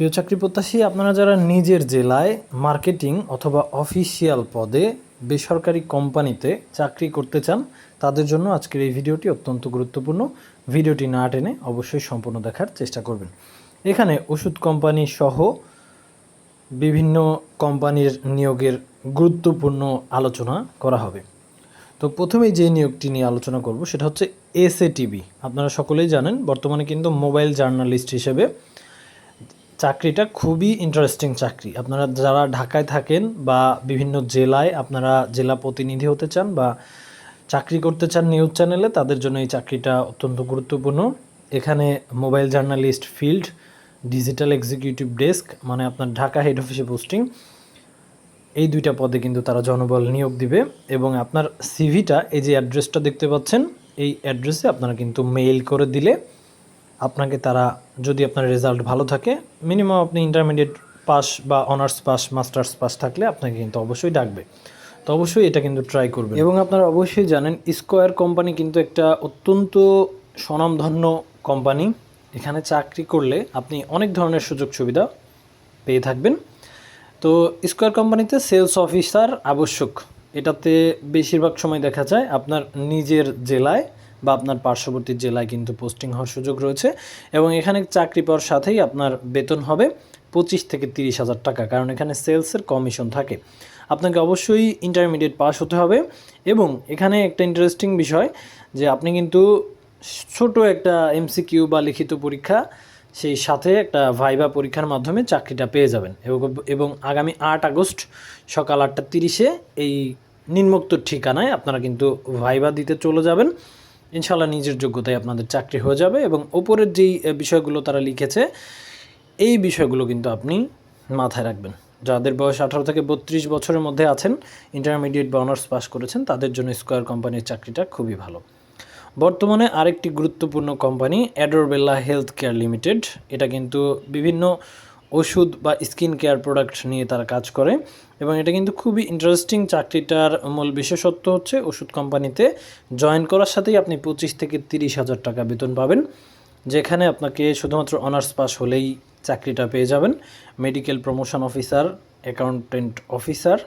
প্রিয় চাকরি প্রত্যাশী, আপনারা যারা নিজের জেলায় মার্কেটিং অথবা অফিসিয়াল পদে বেসরকারি কোম্পানিতে চাকরি করতে চান, তাদের জন্য আজকের এই ভিডিওটি অত্যন্ত গুরুত্বপূর্ণ। ভিডিওটি না টেনে অবশ্যই সম্পূর্ণ দেখার চেষ্টা করবেন। এখানে ওষুধ কোম্পানি সহ বিভিন্ন কোম্পানির নিয়োগের গুরুত্বপূর্ণ আলোচনা করা হবে। তো প্রথমে যে নিয়োগটি নিয়ে আলোচনা করব, সেটা হচ্ছে এসএ টিভি আপনারা সকলেই জানেন, বর্তমানে কিন্তু মোবাইল জার্নালিস্ট হিসেবে চাকরিটা খুবই ইন্টারেস্টিং চাকরি। আপনারা যারা ঢাকায় থাকেন বা বিভিন্ন জেলায় আপনারা জেলা প্রতিনিধি হতে চান বা চাকরি করতে চান নিউজ চ্যানেলে তাদের জন্য এই চাকরিটা অত্যন্ত গুরুত্বপূর্ণ। এখানে mobile journalist field digital executive desk মানে আপনার ঢাকা হেড অফিসে পোস্টিং এই দুইটা পদে কিন্তু তারা জনবল নিয়োগ দিবে এবং আপনার সিভিটা এই যে অ্যাড্রেসটা দেখতে পাচ্ছেন, এই অ্যাড্রেসে আপনারা কিন্তু মেইল করে দিলে আপনাকে তারা, যদি আপনার রেজাল্ট ভালো থাকে মিনিমাম আপনি ইন্টারমিডিয়েট পাস বা অনার্স পাস মাস্টার্স পাস থাকলে আপনাকে কিন্তু অবশ্যই ডাকবে। তো অবশ্যই এটা কিন্তু ট্রাই করবেন। এবং আপনারা অবশ্যই জানেন স্কোয়ার কোম্পানি কিন্তু একটা অত্যন্ত স্বনামধন্য কোম্পানি এখানে চাকরি করলে আপনি অনেক ধরনের সুযোগ সুবিধা পেয়ে থাকবেন। তো স্কোয়ার কোম্পানিতে সেলস অফিসার আবশ্যক। এটাতে বেশিরভাগ সময় দেখা যায় আপনার নিজের জেলায় বা আপনার পার্শ্ববর্তী জেলায় কিন্তু পোস্টিং হওয়ার সুযোগ রয়েছে এবং এখানে চাকরি পাওয়ার সাথেই আপনার বেতন হবে পঁচিশ থেকে তিরিশ হাজার টাকা, কারণ এখানে সেলসের কমিশন থাকে। আপনাকে অবশ্যই ইন্টারমিডিয়েট পাস হতে হবে এবং এখানে একটা ইন্টারেস্টিং বিষয় যে আপনি কিন্তু ছোট একটা এমসিকিউ বা লিখিত পরীক্ষা, সেই সাথে একটা ভাইবা পরীক্ষার মাধ্যমে চাকরিটা পেয়ে যাবেন। এবং- আগামী আট আগস্ট সকাল আটটা তিরিশে এই নিম্নোক্ত ঠিকানায় আপনারা কিন্তু ভাইবা দিতে চলে যাবেন। ইনশাল্লাহ নিজের যোগ্যতায় আপনাদের চাকরি হয়ে যাবে এবং ওপরের যেই বিষয়গুলো তারা লিখেছে, এই বিষয়গুলো কিন্তু আপনি মাথায় রাখবেন। যাদের বয়স আঠারো থেকে বত্রিশ বছরের মধ্যে আছেন ইন্টারমিডিয়েট বা অনার্স পাস করেছেন, তাদের জন্য স্কোয়ার কোম্পানির চাকরিটা খুবই ভালো। বর্তমানে আরেকটি গুরুত্বপূর্ণ company Adorbella health care limited এটা কিন্তু বিভিন্ন ওষুধ বা স্কিন কেয়ার প্রোডাক্ট নিয়ে তারা কাজ করে এবং এটা কিন্তু খুবই ইন্টারেস্টিং চাকরিটার মূল বিশেষত্ব হচ্ছে ওষুধ কোম্পানিতে জয়েন করার সাথেই আপনি পঁচিশ থেকে তিরিশ হাজার টাকা বেতন পাবেন, যেখানে আপনাকে শুধুমাত্র অনার্স পাস হলেই চাকরিটা পেয়ে যাবেন। Medical promotion officer accountant officer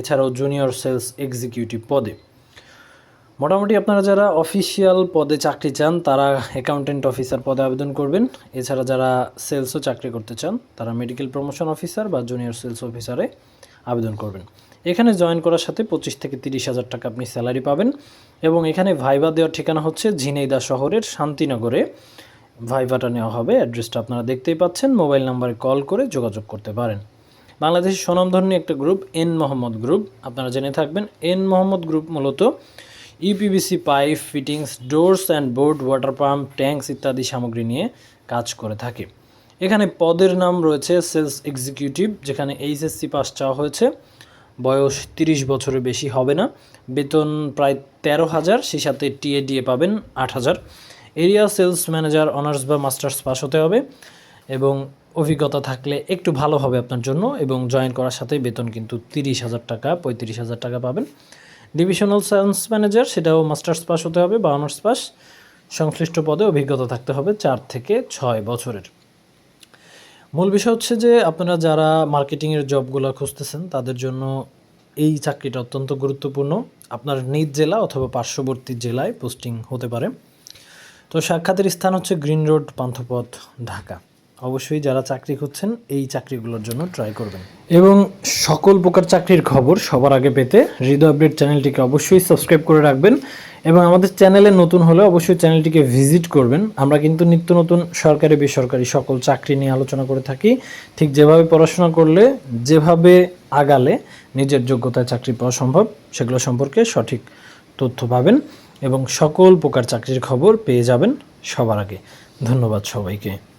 এছাড়াও জুনিয়র সেলস এক্সিকিউটিভ পদে। মোটামুটি আপনারা যারা অফিসিয়াল পদে চাকরি চান, তারা অ্যাকাউন্টেন্ট অফিসার পদে আবেদন করবেন। এছাড়া যারা সেলসও চাকরি করতে চান, তারা মেডিকেল প্রমোশন অফিসার বা জুনিয়র সেলস অফিসারে আবেদন করবেন। এখানে জয়েন করার সাথে পঁচিশ থেকে তিরিশ হাজার টাকা আপনি স্যালারি পাবেন এবং এখানে ভাইবা দেওয়ার ঠিকানা হচ্ছে ঝিনাইদা শহরের শান্তিনগরে। ভাইভাটা নেওয়া হবে অ্যাড্রেসটা আপনারা দেখতেই পাচ্ছেন মোবাইল নাম্বারে কল করে যোগাযোগ করতে পারেন। বাংলাদেশের স্বনামধর্মী একটা গ্রুপ এন মোহাম্মদ গ্রুপ আপনারা জেনে থাকবেন এন মোহাম্মদ গ্রুপ মূলত UPVC pipe, fittings, doors and board, water pump, tanks ইত্যাদি সামগ্রী নিয়ে কাজ করে থাকে। এখানে পদের নাম রয়েছে সেলস এক্সিকিউটিভ, যেখানে এইচএসসি পাস চাওয়া হয়েছে। বয়স তিরিশ বছরের বেশি হবে না। বেতন প্রায় তেরো হাজার, সেই সাথে টিএ ডিএ পাবেন আট হাজার। এরিয়া সেলস ম্যানেজার, অনার্স বা মাস্টার্স পাস হতে হবে এবং অভিজ্ঞতা থাকলে একটু ভালো হবে আপনার জন্য এবং জয়েন করার সাথে বেতন কিন্তু তিরিশ হাজার টাকা, পঁয়ত্রিশ হাজার টাকা পাবেন। ডিভিশনাল সায়েন্স ম্যানেজার সেটাও মাস্টার্স পাস হতে হবে, বা অনার্স পাস সংশ্লিষ্ট পদে অভিজ্ঞতা থাকতে হবে চার থেকে ছয় বছরের। মূল বিষয় হচ্ছে যে, আপনারা যারা মার্কেটিংয়ের জবগুলো খুঁজতেছেন, তাদের জন্য এই চাকরিটা অত্যন্ত গুরুত্বপূর্ণ। আপনার নিজ জেলা অথবা পার্শ্ববর্তী জেলায় পোস্টিং হতে পারে। তো সাক্ষাতের স্থান হচ্ছে গ্রিন রোড পান্থপথ ঢাকা অবশ্যই যারা চাকরি খুঁজছেন, এই চাকরিগুলোর জন্য ট্রাই করবেন। এবং সকল প্রকার চাকরির খবর সবার আগে পেতে হৃদয় আপডেট চ্যানেলটিকে অবশ্যই সাবস্ক্রাইব করে রাখবেন এবং আমাদের চ্যানেলে নতুন হলে অবশ্যই চ্যানেলটিকে ভিজিট করবেন। আমরা কিন্তু নিত্য নতুন সরকারি, বেসরকারি সকল চাকরি নিয়ে আলোচনা করে থাকি। ঠিক যেভাবে পড়াশোনা করলে, যেভাবে আগালে নিজের যোগ্যতায় চাকরি পাওয়া সম্ভব, সেগুলো সম্পর্কে সঠিক তথ্য পাবেন এবং সকল প্রকার চাকরির খবর পেয়ে যাবেন সবার আগে। ধন্যবাদ সবাইকে।